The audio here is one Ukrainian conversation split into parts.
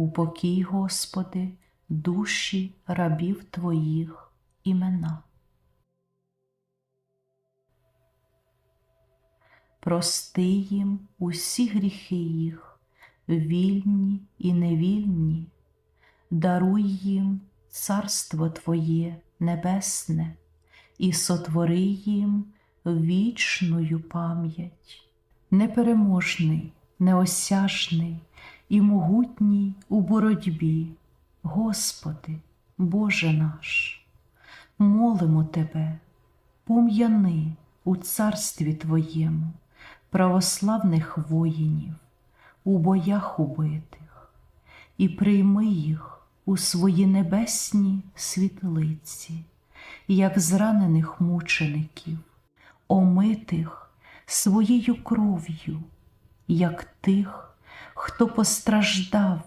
Упокій, Господи, душі рабів Твоїх імена. Прости їм усі гріхи їх, вільні і невільні, даруй їм царство Твоє небесне і сотвори їм вічною пам'ять. Непереможний, неосяжний і могутній у боротьбі, Господи, Боже наш, молимо Тебе, пом'яни у царстві Твоєму православних воїнів, у боях убитих, і прийми їх у свої небесні світлиці, як зранених мучеників, омитих своєю кров'ю, як тих, хто постраждав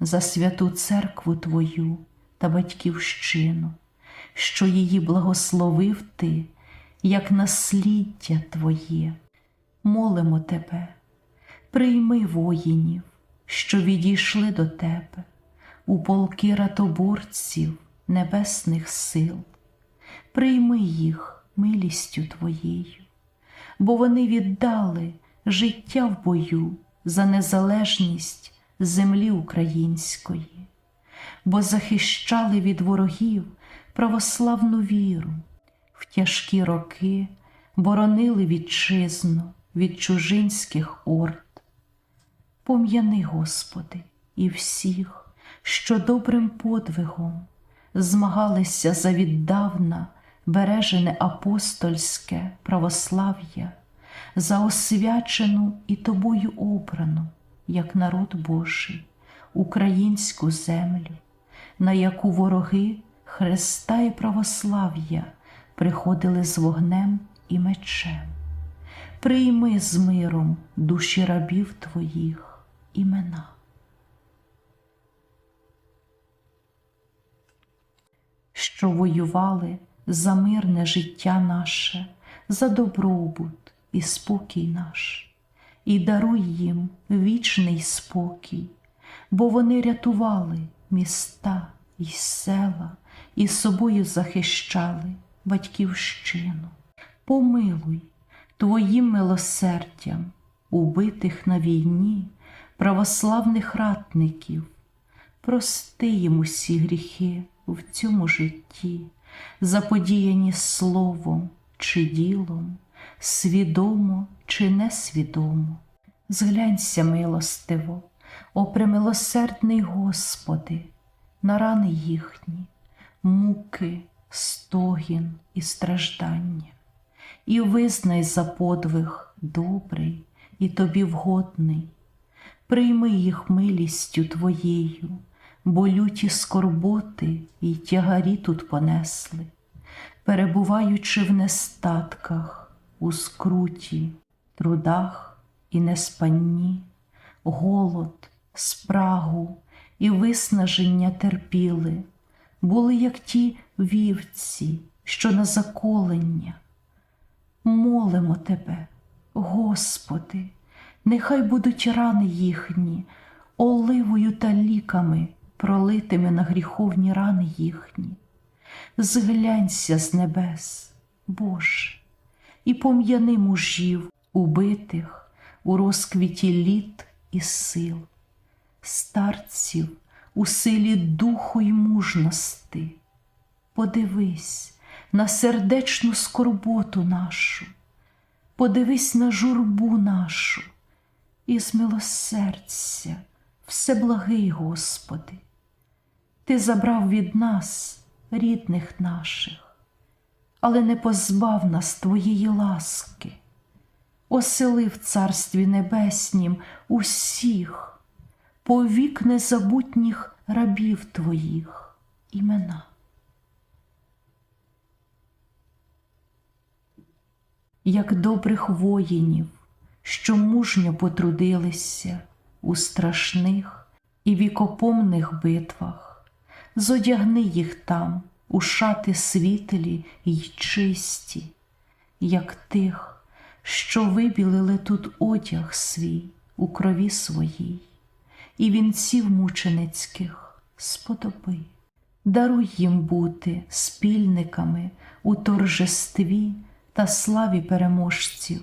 за святу церкву Твою та батьківщину, що її благословив Ти, як насліддя Твоє. Молимо Тебе, прийми воїнів, що відійшли до Тебе, у полки ратоборців небесних сил, прийми їх милістю Твоєю, бо вони віддали життя в бою за незалежність землі української, бо захищали від ворогів православну віру, в тяжкі роки боронили вітчизну від чужинських орд. Пом'яни, Господи, і всіх, що добрим подвигом змагалися за віддавна бережене апостольське православ'я, за освячену і тобою обрану, як народ Божий, українську землю, на яку вороги Христа і православ'я приходили з вогнем і мечем. Прийми з миром душі рабів Твоїх імена. Що воювали за мирне життя наше, за добробут і спокій наш, і даруй їм вічний спокій, бо вони рятували міста і села, і собою захищали батьківщину. Помилуй Твоїм милосердям убитих на війні православних ратників, прости їм усі гріхи в цьому житті, заподіяні словом чи ділом, свідомо чи несвідомо. Зглянься милостиво, о премилосердний Господи, на рани їхні, муки, стогін і страждання, і визнай за подвиг добрий і тобі вгодний, прийми їх милістю Твоєю, бо люті скорботи й тягарі тут понесли, перебуваючи в нестатках, у скруті, трудах і неспанні, голод, спрагу і виснаження терпіли, були, як ті вівці, що на заколення. Молимо Тебе, Господи, нехай будуть рани їхні, оливою та ліками, пролитими на гріховні рани їхні. Зглянься з небес, Боже, і пом'яни мужів, убитих у розквіті літ і сил, старців у силі духу й мужності. Подивись на сердечну скорботу нашу, подивись на журбу нашу і змилосердься, всеблагий Господи. Ти забрав від нас рідних наших, але не позбав нас Твоєї ласки, оселив в Царстві Небеснім усіх, повік незабутніх рабів Твоїх імена. Як добрих воїнів, що мужньо потрудилися у страшних і вікопомних битвах, зодягни їх там у шати світлі й чисті, як тих, що вибілили тут одяг свій у крові своїй, і вінців мученицьких сподоби. Даруй їм бути спільниками у торжестві та славі переможців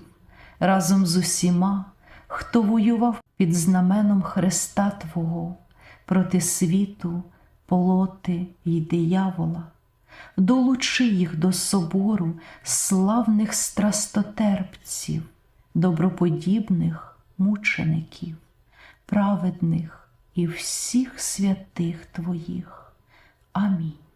разом з усіма, хто воював під знаменом Христа Твого проти світу, полоти й диявола. Долучи їх до собору славних страстотерпців, доброподібних мучеників, праведних і всіх святих Твоїх. Амінь.